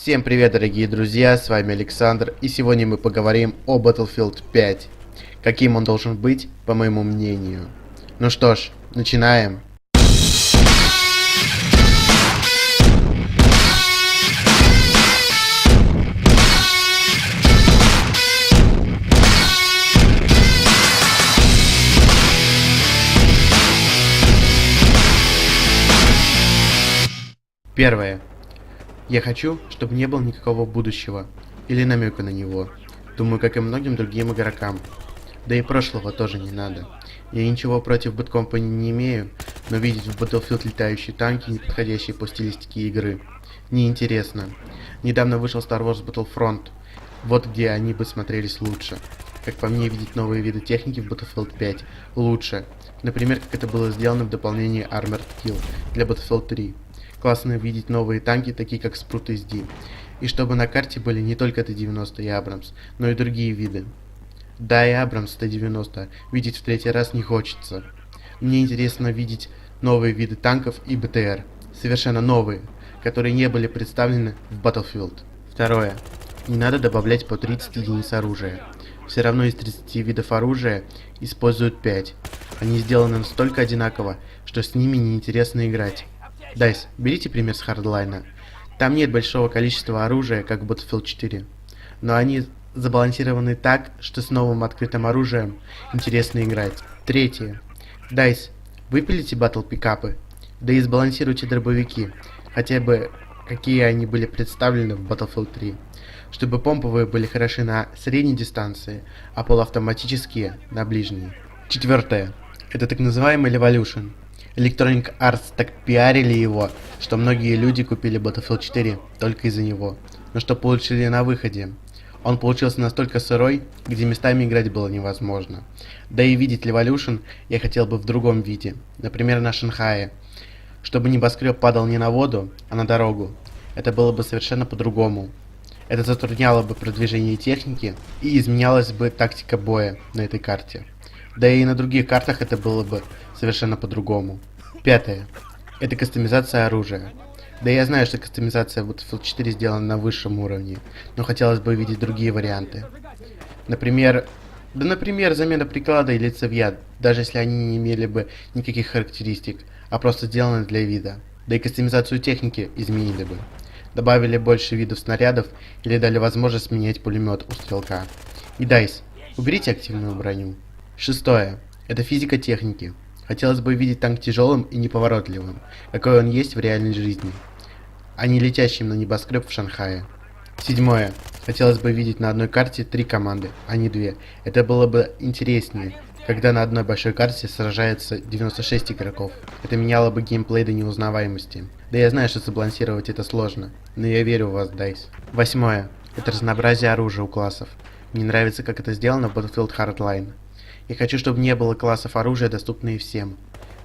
Всем привет, дорогие друзья, с вами Александр, и сегодня мы поговорим о Battlefield 5. Каким он должен быть, по моему мнению. Ну что ж, начинаем. Первое. Я хочу, чтобы не было никакого будущего, или намека на него. Думаю, как и многим другим игрокам. Да и прошлого тоже не надо. Я ничего против Bad не имею, но видеть в Battlefield летающие танки, не подходящие по стилистике игры, неинтересно. Недавно вышел Star Wars Battlefront, вот где они бы смотрелись лучше. Как по мне, видеть новые виды техники в Battlefield 5 лучше. Например, как это было сделано в дополнении Armored Kill для Battlefield 3. Классно видеть новые танки, такие как Sprut SD. И чтобы на карте были не только Т-90 и Абрамс, но и другие виды. Да, и Абрамс Т-90 видеть в третий раз не хочется. Мне интересно видеть новые виды танков и БТР. Совершенно новые, которые не были представлены в Battlefield. Второе. Не надо добавлять по 30 единиц оружия. Все равно из 30 видов оружия используют 5. Они сделаны настолько одинаково, что с ними неинтересно играть. Дайс, берите пример с Хардлайна. Там нет большого количества оружия, как в Battlefield 4. Но они забалансированы так, что с новым открытым оружием интересно играть. Третье. Дайс, выпилите батл пикапы, да и сбалансируйте дробовики, хотя бы какие они были представлены в Battlefield 3, чтобы помповые были хороши на средней дистанции, а полуавтоматические на ближней. Четвертое. Это так называемый Evolution. Electronic Arts так пиарили его, что многие люди купили Battlefield 4 только из-за него. Но что получили на выходе? Он получился настолько сырой, где местами играть было невозможно. Да и видеть Evolution я хотел бы в другом виде, например на Шанхае. Чтобы небоскреб падал не на воду, а на дорогу. Это было бы совершенно по-другому. Это затрудняло бы продвижение техники и изменялась бы тактика боя на этой карте. Да и на других картах это было бы совершенно по-другому. Пятое. Это кастомизация оружия. Да я знаю, что кастомизация в Battlefield 4 сделана на высшем уровне, но хотелось бы видеть другие варианты. Например, да например, замена приклада или цевья, даже если они не имели бы никаких характеристик, а просто сделаны для вида. Да и кастомизацию техники изменили бы. Добавили больше видов снарядов или дали возможность менять пулемет у стрелка. И дайс, уберите активную броню. Шестое. Это физика техники. Хотелось бы видеть танк тяжелым и неповоротливым, какой он есть в реальной жизни, а не летящим на небоскреб в Шанхае. Седьмое. Хотелось бы видеть на одной карте три команды, а не две. Это было бы интереснее, когда на одной большой карте сражается 96 игроков. Это меняло бы геймплей до неузнаваемости. Да я знаю, что сбалансировать это сложно, но я верю в вас, Дайс. Восьмое. Это разнообразие оружия у классов. Мне нравится, как это сделано в Battlefield Hardline. Я хочу, чтобы не было классов оружия, доступные всем.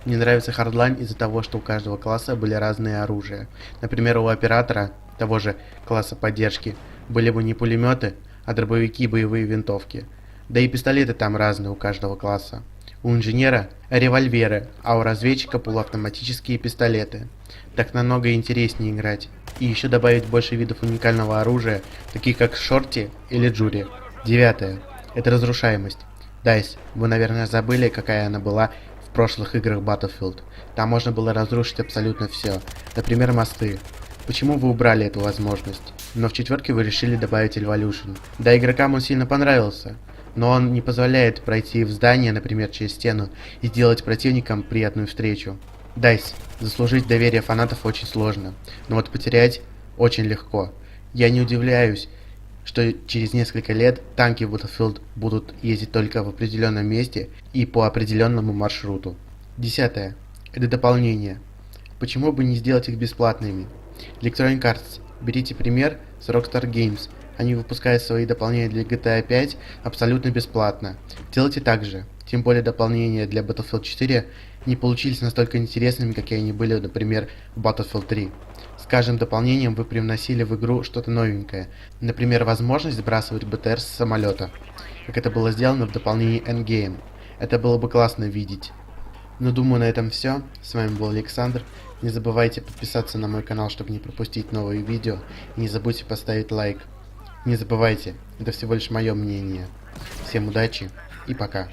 Мне нравится Hardline из-за того, что у каждого класса были разные оружия. Например, у оператора, того же класса поддержки, были бы не пулеметы, а дробовики и боевые винтовки. Да и пистолеты там разные у каждого класса. У инженера револьверы, а у разведчика полуавтоматические пистолеты. Так намного интереснее играть. И еще добавить больше видов уникального оружия, таких как шорти или джури. Девятое. Это разрушаемость. Дайс, вы, наверное, забыли, какая она была в прошлых играх Battlefield. Там можно было разрушить абсолютно все. Например, мосты. Почему вы убрали эту возможность? Но в четверке вы решили добавить Evolution. Да, игрокам он сильно понравился. Но он не позволяет пройти в здание, например, через стену, и сделать противникам приятную встречу. Дайс, заслужить доверие фанатов очень сложно, но вот потерять очень легко. Я не удивляюсь, что через несколько лет танки Battlefield будут ездить только в определенном месте и по определенному маршруту. Десятое. Это дополнение. Почему бы не сделать их бесплатными? Electronic Arts. Берите пример с Rockstar Games. Они выпускают свои дополнения для GTA 5 абсолютно бесплатно. Делайте так же. Тем более дополнения для Battlefield 4 не получились настолько интересными, какие они были, например, в Battlefield 3. С каждым дополнением вы привносили в игру что-то новенькое, например, возможность сбрасывать БТР с самолета, как это было сделано в дополнении Endgame. Это было бы классно видеть. Но думаю на этом все. С вами был Александр. Не забывайте подписаться на мой канал, чтобы не пропустить новые видео. И не забудьте поставить лайк. Не забывайте, это всего лишь мое мнение. Всем удачи и пока.